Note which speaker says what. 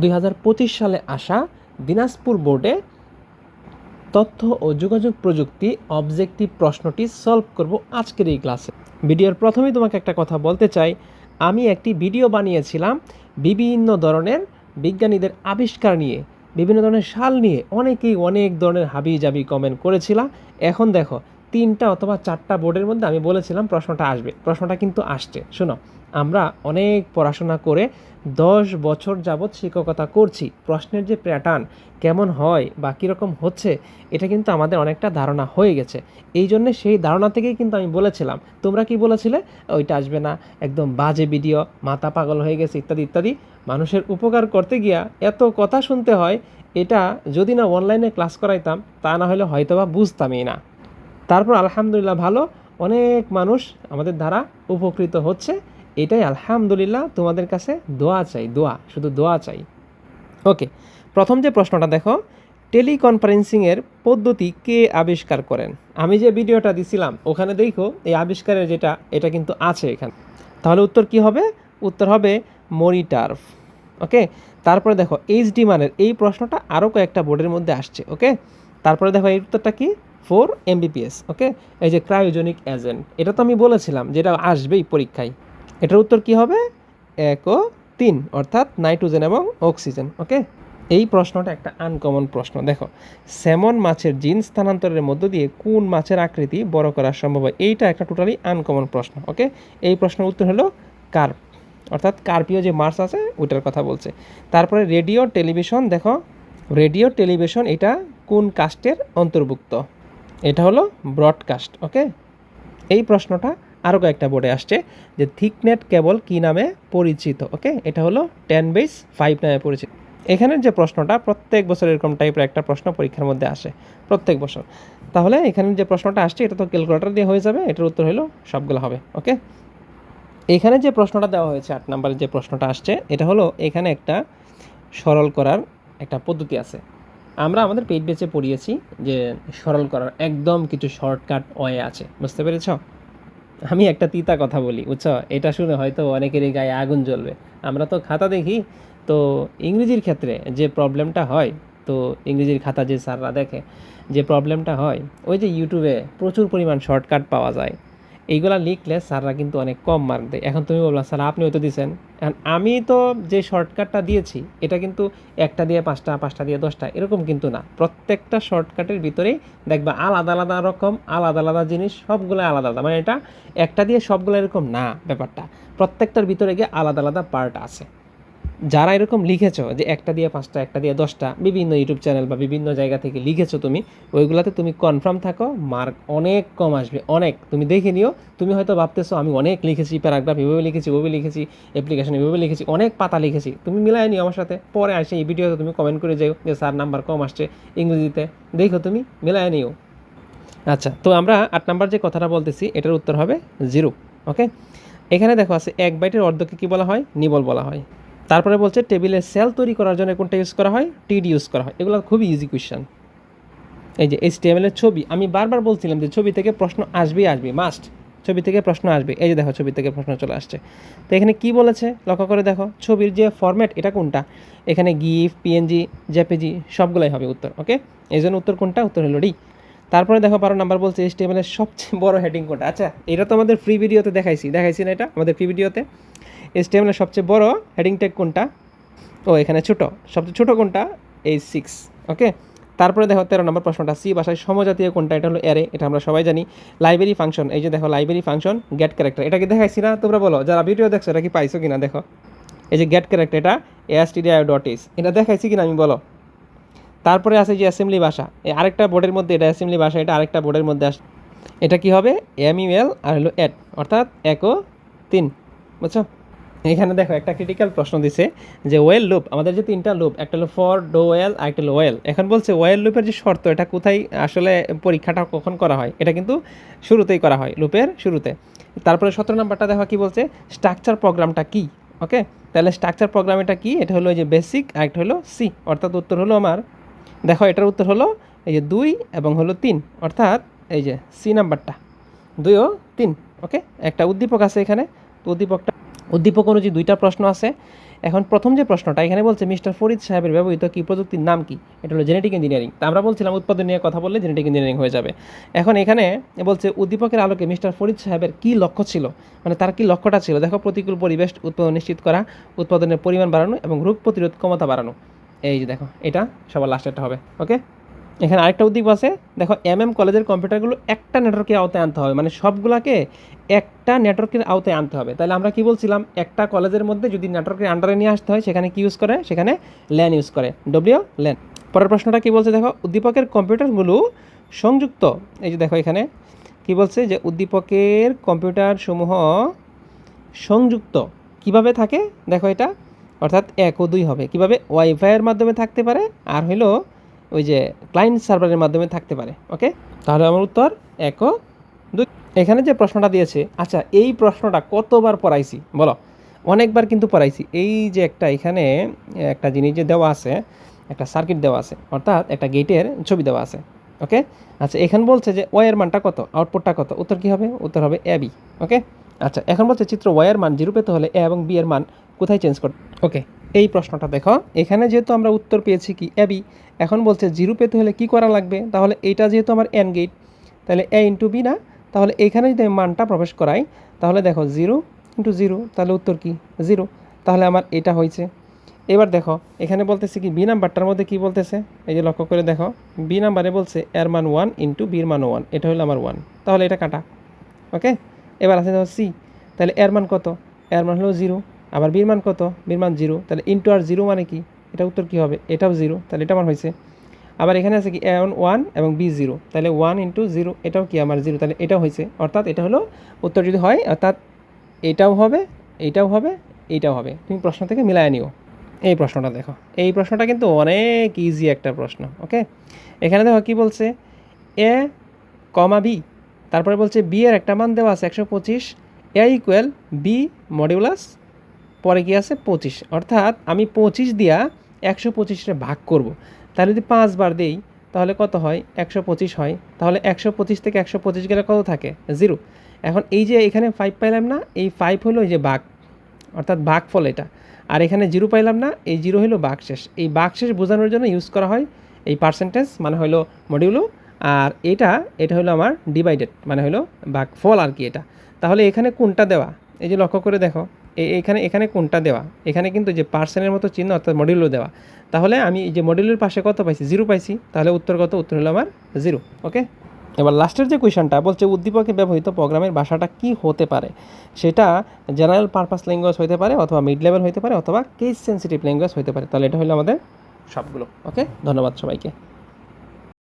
Speaker 1: দুই হাজার পঁচিশ সালে আসা দিনাজপুর বোর্ডে তথ্য ও যোগাযোগ প্রযুক্তি অবজেক্টিভ প্রশ্নটি সলভ করব আজকের এই ক্লাসে। ভিডিওর প্রথমেই তোমাকে একটা কথা বলতে চাই। আমি একটি ভিডিও বানিয়েছিলাম বিভিন্ন ধরনের বিজ্ঞানীদের আবিষ্কার নিয়ে, বিভিন্ন ধরনের সাল নিয়ে। অনেকেই অনেক ধরনের হাবি জাবি কমেন্ট করেছিলাম এখন দেখো তিনটা অথবা চারটা বোর্ডের মধ্যে আমি বলেছিলাম প্রশ্নটা আসবে। প্রশ্নটা কিন্তু আসছে। শোনো, আমরা অনেক পড়াশোনা করে দশ বছর যাবৎ শিক্ষকতা করছি। প্রশ্নের যে প্যাটার্ন, কেমন হয় বা কীরকম হচ্ছে, এটা কিন্তু আমাদের অনেকটা ধারণা হয়ে গেছে। এই জন্যে সেই ধারণা থেকেই কিন্তু আমি বলেছিলাম। তোমরা কি বলেছিলে? ওইটা আসবে না। একদম বাজে ভিডিও, মাথা পাগল হয়ে গেছে, ইত্যাদি ইত্যাদি। মানুষের উপকার করতে গিয়া এত কথা শুনতে হয়, এটা যদি না অনলাইনে ক্লাস করাইতাম, তা না হলে হয়তোবা বুঝতামই না। তারপর আলহামদুলিল্লাহ ভালো, অনেক মানুষ আমাদের দ্বারা উপকৃত হচ্ছে। এটাই আলহামদুলিল্লাহ তোমাদের কাছে দোয়া চাই, দোয়া, শুধু দোয়া চাই। ওকে প্রথম যে প্রশ্নটা দেখো টেলিকনফারেন্সিংয়ের পদ্ধতি কে আবিষ্কার করেন? আমি যে ভিডিওটা দিছিলাম, ওখানে দেখো এই আবিষ্কারের যেটা, এটা কিন্তু আছে এখানে। তাহলে উত্তর কি হবে? উত্তর হবে মনিটার্ফ ওকে তারপরে দেখো, এইচডি মানের, এই প্রশ্নটা আরও কয়েকটা বোর্ডের মধ্যে আসছে। ওকে তারপরে দেখো এই উত্তরটা কি? Four Mbps, okay? এই যে ক্রায়োজনিক এজেন্ট এটা তো আমি বলেছিলাম যেটা আসবেই পরীক্ষায়। এটার উত্তর কি হবে? এক ও তিন, অর্থাৎ নাইট্রোজেন এবং অক্সিজেন, ওকে? এই প্রশ্নটা একটা আনকমন প্রশ্ন। দেখো, স্যামন মাছের জিন স্থানান্তরের মধ্য দিয়ে কোন মাছের আকৃতি বড় করা সম্ভব হয়? এইটা একটা টোটালি আনকমন প্রশ্ন, ওকে? এই প্রশ্নের উত্তর হলো কার্প, অর্থাৎ কার্পীয় যে মাছ আছে, ওইটার কথা বলছে। তারপরে রেডিও টেলিভিশন, দেখো, রেডিও টেলিভিশন এটা কোন কাস্টের অন্তর্ভুক্ত? এটা হলো ব্রডকাস্ট ওকে এই প্রশ্নটা আরও কয়েকটা বোর্ডে আসছে যে থিকনেট কেবল কী নামে পরিচিত ওকে এটা হলো টেন বেস ফাইভ নামে পরিচিত। এখানের যে প্রশ্নটা প্রত্যেক বছর এরকম টাইপের একটা প্রশ্ন পরীক্ষার মধ্যে আসে, প্রত্যেক বছর। তাহলে এখানের যে প্রশ্নটা আসছে, এটা তো ক্যালকুলেটার দিয়ে হয়ে যাবে, এটার উত্তর হলো সবগুলো হবে ওকে এখানে যে প্রশ্নটা দেওয়া হয়েছে, আট নম্বরের যে প্রশ্নটা আসছে, এটা হলো এখানে একটা সরল করার একটা পদ্ধতি আছে। আমরা আমাদের পেট বেচে পড়িয়েছি যে সরল করার একদম কিছু শর্টকাট ওয়ে আছে, বুঝতে পেরেছ? আমি একটা তিতা কথা বলি, বুঝছ? এটা শুনে হয়তো অনেকেরই গায়ে আগুন জ্বলবে। আমরা তো খাতা দেখি, তো ইংরেজির ক্ষেত্রে যে প্রবলেমটা হয়, তো ইংরেজির খাতা যে স্যাররা দেখে, যে প্রবলেমটা হয়, ওই যে ইউটিউবে প্রচুর পরিমাণ শর্টকাট পাওয়া যায়। এইগুলা লিখলে স্যাররা কিন্তু অনেক কম মার্ক দেয়। এখন তুমি বললাম স্যার, আপনিও তো দিয়েছেন এখন আমি তো যে শর্টকাটটা দিয়েছি, এটা কিন্তু একটা দিয়ে পাঁচটা পাঁচটা দিয়ে দশটা, এরকম কিন্তু না। প্রত্যেকটা শর্টকাটের ভিতরেই দেখবা আলাদা আলাদা রকম, আলাদা আলাদা জিনিস, সবগুলো আলাদা আলাদা। মানে এটা একটা দিয়ে সবগুলো এরকম না ব্যাপারটা। প্রত্যেকটার ভিতরে গিয়ে আলাদা আলাদা পার্ট আছে। যারা এরকম লিখেছো যে একটা দিয়ে পাঁচটা, একটা দিয়ে দশটা, বিভিন্ন ইউটিউব চ্যানেল বা বিভিন্ন জায়গা থেকে লিখেছো তুমি, ওইগুলাতে তুমি কনফার্ম থাকো মার্ক অনেক কম আসবে, অনেক। তুমি দেখে নিও, তুমি হয়তো ভাবতেছো, আমি অনেক লিখেছি প্যারাগ্রাফ এভাবে লিখেছি, ওভাবে লিখেছি অ্যাপ্লিকেশন এভাবে লিখেছি, অনেক পাতা লিখেছি। তুমি মিলাই নিও আমার সাথে। পরে আসে এই ভিডিওতে তুমি কমেন্ট করে যাও যে, স্যার নাম্বার কম আসছে ইংরেজিতে। দেখো তুমি মিলাই নিও। আচ্ছা তো আমরা আট নাম্বার যে কথাটা বলতেছি, এটার উত্তর হবে জিরো ওকে এখানে দেখো আছে, এক বাইটের অর্ধকে কী বলা হয়? নিবল বলা হয়। তারপরে বলছে টেবিলে সেল তৈরি করার জন্য কোনটা ইউজ করা হয়? টিড ইউজ করা হয়। এগুলো খুবই ইজি কোয়েশ্চেন এই যে এইচ টেবিলের ছবি, আমি বারবার বলছিলাম যে ছবি থেকে প্রশ্ন আসবেই আসবে মাস্ট ছবি থেকে প্রশ্ন আসবে। এই যে দেখো, ছবি থেকে প্রশ্ন চলে আসছে। তো এখানে কি বলেছে? লক্ষ্য করে দেখো, ছবির যে ফরম্যাট এটা কোনটা? এখানে গিফ পিএনজি জেপিজি সবগুলাই হবে উত্তর ওকে এই জন্য উত্তর কোনটা? উত্তর হলো ডি তারপরে দেখো, বারো নাম্বার বলছে এইচ টেবিলের সবচেয়ে বড় হেডিং কোনটা? আচ্ছা এটা তো আমাদের ফ্রি ভিডিওতে দেখাইছি। দেখাইছি না এটা? আমাদের ফ্রি ভিডিওতে এসটিএমের সবচেয়ে বড় হেডিং ট্যাগ কোনটা? ও, এখানে ছোট। সবচেয়ে ছোট কোনটা? এই সিক্স ওকে তারপরে দেখো, তেরো নম্বর প্রশ্নটা সি ভাষায় সমজাতীয় কোনটা? এটা হলো এরে এটা আমরা সবাই জানি। লাইব্রেরি ফাংশন এই যে দেখো লাইব্রেরি ফাংশন গেট ক্যারেক্টার এটা কি দেখাইছি না? তোমরা বলো। যারা ভিডিও দেখছ, এটা কি পাইছো কিনা? দেখো। এই যে গেট ক্যারেক্টার এটা এসটিডিআই ডট ইস এটা দেখাইছি কিনা আমি, বলো। তারপরে আছে যে অ্যাসেম্বলি ভাষা। এই আরেকটা বোর্ডের মধ্যে এটা অ্যাসেম্বলি ভাষা, এটা আরেকটা বোর্ডের মধ্যে আস এটা কি হবে? এম ইউএল আর হলো এড অর্থাৎ এক ও তিন। বুঝছ? এখানে দেখো, একটা ক্রিটিক্যাল প্রশ্ন দিছে যে ওয়েল লুপ আমাদের যে তিনটা লুপ একটা হলো ফর ডো ওয়েল একটা হলো ওয়েল এখন বলছে ওয়েল লুপের যে শর্ত, এটা কোথায় আসলে পরীক্ষাটা কখন করা হয়? এটা কিন্তু শুরুতেই করা হয় লুপের শুরুতে। তারপরে সতেরো নাম্বারটা দেখো কি বলছে স্ট্রাকচার প্রোগ্রামটা কি? ওকে তাহলে স্ট্রাকচার প্রোগ্রাম এটা কি? এটা হলো যে বেসিক আর একটা হলো সি অর্থাৎ উত্তর হলো আমার। দেখো, এটার উত্তর হলো এই যে দুই এবং হলো তিন, অর্থাৎ এই যে সি নাম্বারটা। দুই ও তিন ওকে একটা উদ্দীপক আছে এখানে, তো উদ্দীপকটা উদ্দীপক অনুযায়ী দুইটা প্রশ্ন আছে। এখন প্রথম যে প্রশ্নটা, এখানে বলছে মিস্টার ফরিদ সাহেবের ব্যবহৃত কি প্রযুক্তির নাম কি? এটা হলো জেনেটিক ইঞ্জিনিয়ারিং তা আমরা বলছিলাম উৎপাদন নিয়ে কথা বললে জেনেটিক ইঞ্জিনিয়ারিং হয়ে যাবে। এখন এখানে বলছে উদ্দীপকের আলোকে মিস্টার ফরিদ সাহেবের কি লক্ষ্য ছিল? মানে তার কি লক্ষ্যটা ছিল? দেখো, প্রতিকূল পরিবেশ উৎপাদন নিশ্চিত করা, উৎপাদনের পরিমাণ বাড়ানো এবং রোগ প্রতিরোধ ক্ষমতা বাড়ানো। এই যে দেখো, এটা সবার লাস্টেরটা হবে ওকে এখানে আরেকটা উদ্দীপ আছে। দেখো এম এম কলেজের কম্পিউটারগুলো একটা নেটওয়ার্কের আওতায় আনতে হবে। মানে সবগুলাকে একটা নেটওয়ার্কের আওতায় আনতে হবে। তাহলে আমরা কি বলছিলাম? একটা কলেজের মধ্যে যদি নেটওয়ার্কের আন্ডারে নিয়ে আসতে হয়, সেখানে কি ইউজ করে? সেখানে ল্যান ইউজ করে। ডব্লিউ ল্যান পরের প্রশ্নটা কি বলছে? দেখো, উদ্দীপকের কম্পিউটারগুলো সংযুক্ত। এই যে দেখো এখানে, কি বলছে? যে উদ্দীপকের কম্পিউটার সমূহ সংযুক্ত। কীভাবে থাকে? দেখো এটা। অর্থাৎ এক ও দুই হবে। কীভাবে? ওয়াইফাইয়ের মাধ্যমে থাকতে পারে। আর হলো ওই যে ক্লায়েন্ট সার্ভারের মাধ্যমে থাকতে পারে ওকে তাহলে আমার উত্তর এক দুই। এখানে যে প্রশ্নটা দিয়েছে আচ্ছা এই প্রশ্নটা কতবার পড়াইছি? বলো। অনেকবার কিন্তু পড়াইছি। এই যে একটা এখানে, একটা জিনিস যে দেওয়া আছে, একটা সার্কিট দেওয়া আছে, অর্থাৎ একটা গেটের ছবি দেওয়া আছে ওকে আচ্ছা এখানে বলছে যে ওয়ের মানটা কত? আউটপুটটা কত? উত্তর কী হবে? উত্তর হবে এ বি ওকে আচ্ছা এখন বলছে চিত্র ওয়ের মান জিরো পেতে হলে এ এবং বি এর মান কোথায় চেঞ্জ করতে ওকে এই প্রশ্নটা দেখো। এখানে যেহেতু আমরা উত্তর পেয়েছি কি, এ, বি, এখন বলছে জিরো পেতে হলে কি করা লাগবে? তাহলে এইটা যেহেতু আমার এন গেট তাহলে এ ইন্টু বি না? তাহলে এখানে যদি মানটা প্রবেশ করাই, তাহলে দেখো জিরো ইন্টু জিরো, তাহলে উত্তর কি? জিরো। তাহলে আমার এটা হয়েছে। এবার দেখো, এখানে বলতেছে কি বি নাম্বারটার মধ্যে কি বলতেছে? এই যে লক্ষ্য করে দেখো বি নাম্বারে বলছে এর মান ওয়ান ইন্টু বির মান ওয়ান এটা হলো আমার ওয়ান তাহলে এটা কাটা। ওকে? এবার আছে দেখো সি তাহলে এর মান কত? এর মান হলো জিরো। আবার বির মান কত? বির মান জিরো। তাহলে ইন্টু আর জিরো মানে কি? এটা উত্তর কী হবে? এটাও জিরো। তাহলে এটা আমার হয়েছে। আবার এখানে আছে কি? এ ওয়ান এবং বি জিরো তাহলে ওয়ান ইন্টু জিরো এটাও কি আমার জিরো তাহলে এটাও হয়েছে। অর্থাৎ এটা হলো উত্তর যদি হয়, অর্থাৎ এটাও হবে এইটাও হবে এইটাও হবে। তুমি প্রশ্ন থেকে মিলায় নিও। এই প্রশ্নটা দেখো। এই প্রশ্নটা কিন্তু অনেক ইজি একটা প্রশ্ন ওকে এখানে দেখো কি বলছে? এ কমা বি তারপরে বলছে বি এর একটা মান দেওয়া আছে একশো পঁচিশ। এ ইকুয়াল বি মডিউলাস পরে কি আছে? পঁচিশ। অর্থাৎ আমি পঁচিশ দিয়া একশো পঁচিশে ভাগ করব। তাহলে যদি পাঁচবার দেই, তাহলে কত হয়? একশো পঁচিশ হয়। তাহলে একশো পঁচিশ থেকে একশো পঁচিশ গেলে কত থাকে? জিরো। এখন এই যে এখানে ফাইভ পাইলাম না, এই ফাইভ হলো এই যে বাঘ। অর্থাৎ ফল এটা। আর এখানে জিরো পাইলাম না, এই জিরো হলো বাকশেষ এই বাকশেষ বোঝানোর জন্য ইউজ করা হয় এই পার্সেন্টেজ মানে হলো মডিউলো আর এটা এটা হলো আমার ডিভাইডেড মানে হলো ফল আর কি এটা। তাহলে এখানে কোনটা দেওয়া? এই যে লক্ষ্য করে দেখো। এখানে এখানে কোনটা দেওয়া? এখানে কিন্তু যে পার্সেনের মতো চিহ্ন অর্থাৎ মডিউলো দেওয়া। তাহলে আমি যে মডিউলের পাশে কত পাইছি? জিরো পাইছি। তাহলে উত্তর কত? উত্তর হলো আমার জিরো ওকে এবার লাস্টের যে কোয়েশনটা বলছে, উদ্দীপকে ব্যবহৃত প্রোগ্রামের ভাষাটা কি হতে পারে? সেটা জেনারেল পারপাস ল্যাঙ্গুয়েজ হতে পারে অথবা মিড লেভেল হতে পারে অথবা কেস সেন্সিটিভ ল্যাঙ্গুয়েজ হতে পারে। তাহলে এটা হলো আমাদের সবগুলো ওকে ধন্যবাদ সবাইকে।